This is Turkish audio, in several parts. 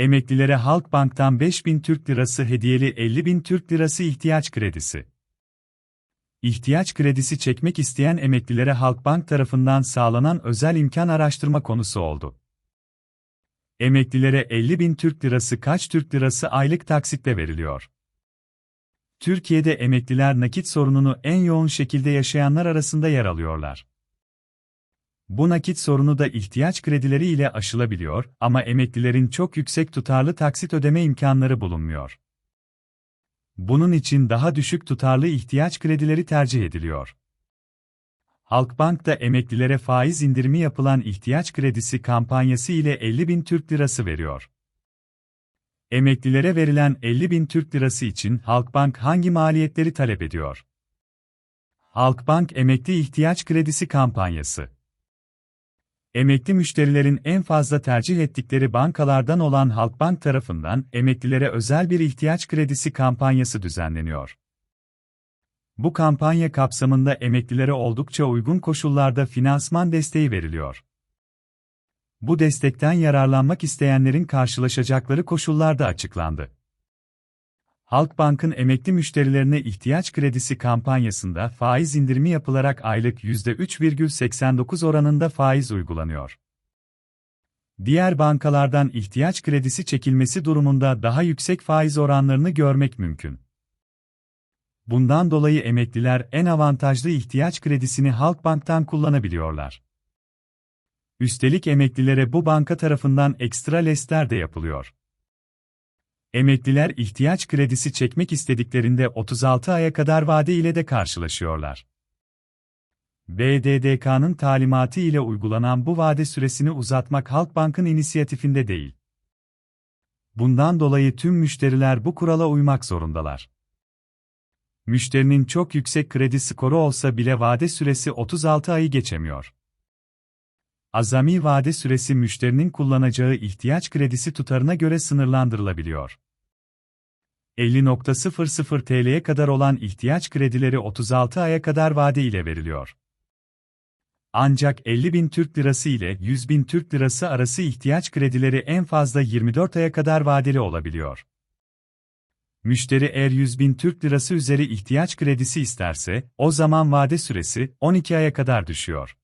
Emeklilere Halkbank'tan 5000 Türk Lirası hediyeli 50.000 Türk Lirası ihtiyaç kredisi. İhtiyaç kredisi çekmek isteyen emeklilere Halkbank tarafından sağlanan özel imkan araştırma konusu oldu. Emeklilere 50.000 Türk Lirası kaç Türk Lirası aylık taksitle veriliyor? Türkiye'de emekliler nakit sorununu en yoğun şekilde yaşayanlar arasında yer alıyorlar. Bu nakit sorunu da ihtiyaç kredileri ile aşılabiliyor ama emeklilerin çok yüksek tutarlı taksit ödeme imkanları bulunmuyor. Bunun için daha düşük tutarlı ihtiyaç kredileri tercih ediliyor. Halkbank da emeklilere faiz indirimi yapılan ihtiyaç kredisi kampanyası ile 50 bin Türk lirası veriyor. Emeklilere verilen 50 bin Türk lirası için Halkbank hangi maliyetleri talep ediyor? Halkbank Emekli İhtiyaç Kredisi Kampanyası Emekli müşterilerin en fazla tercih ettikleri bankalardan olan Halkbank tarafından emeklilere özel bir ihtiyaç kredisi kampanyası düzenleniyor. Bu kampanya kapsamında emeklilere oldukça uygun koşullarda finansman desteği veriliyor. Bu destekten yararlanmak isteyenlerin karşılaşacakları koşullar da açıklandı. Halkbank'ın emekli müşterilerine ihtiyaç kredisi kampanyasında faiz indirimi yapılarak aylık %3,89 oranında faiz uygulanıyor. Diğer bankalardan ihtiyaç kredisi çekilmesi durumunda daha yüksek faiz oranlarını görmek mümkün. Bundan dolayı emekliler en avantajlı ihtiyaç kredisini Halkbank'tan kullanabiliyorlar. Üstelik emeklilere bu banka tarafından ekstra lestler de yapılıyor. Emekliler ihtiyaç kredisi çekmek istediklerinde 36 aya kadar vade ile de karşılaşıyorlar. BDDK'nın talimatı ile uygulanan bu vade süresini uzatmak Halkbank'ın inisiyatifinde değil. Bundan dolayı tüm müşteriler bu kurala uymak zorundalar. Müşterinin çok yüksek kredi skoru olsa bile vade süresi 36 ayı geçemiyor. Azami vade süresi müşterinin kullanacağı ihtiyaç kredisi tutarına göre sınırlandırılabiliyor. 50.00 TL'ye kadar olan ihtiyaç kredileri 36 aya kadar vade ile veriliyor. Ancak 50 bin Türk Lirası ile 100 bin Türk Lirası arası ihtiyaç kredileri en fazla 24 aya kadar vadeli olabiliyor. Müşteri eğer 100 bin Türk Lirası üzeri ihtiyaç kredisi isterse, o zaman vade süresi 12 aya kadar düşüyor.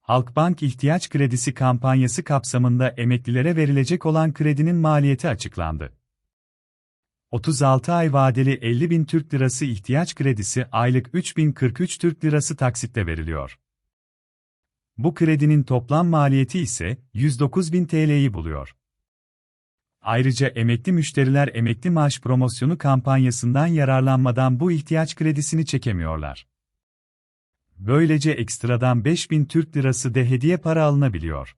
Halkbank ihtiyaç kredisi kampanyası kapsamında emeklilere verilecek olan kredinin maliyeti açıklandı. 36 ay vadeli 50 bin Türk Lirası ihtiyaç kredisi aylık 3043 Türk Lirası taksitle veriliyor. Bu kredinin toplam maliyeti ise 109 bin TL'yi buluyor. Ayrıca emekli müşteriler emekli maaş promosyonu kampanyasından yararlanmadan bu ihtiyaç kredisini çekemiyorlar. Böylece ekstradan 5000 Türk Lirası de hediye para alınabiliyor.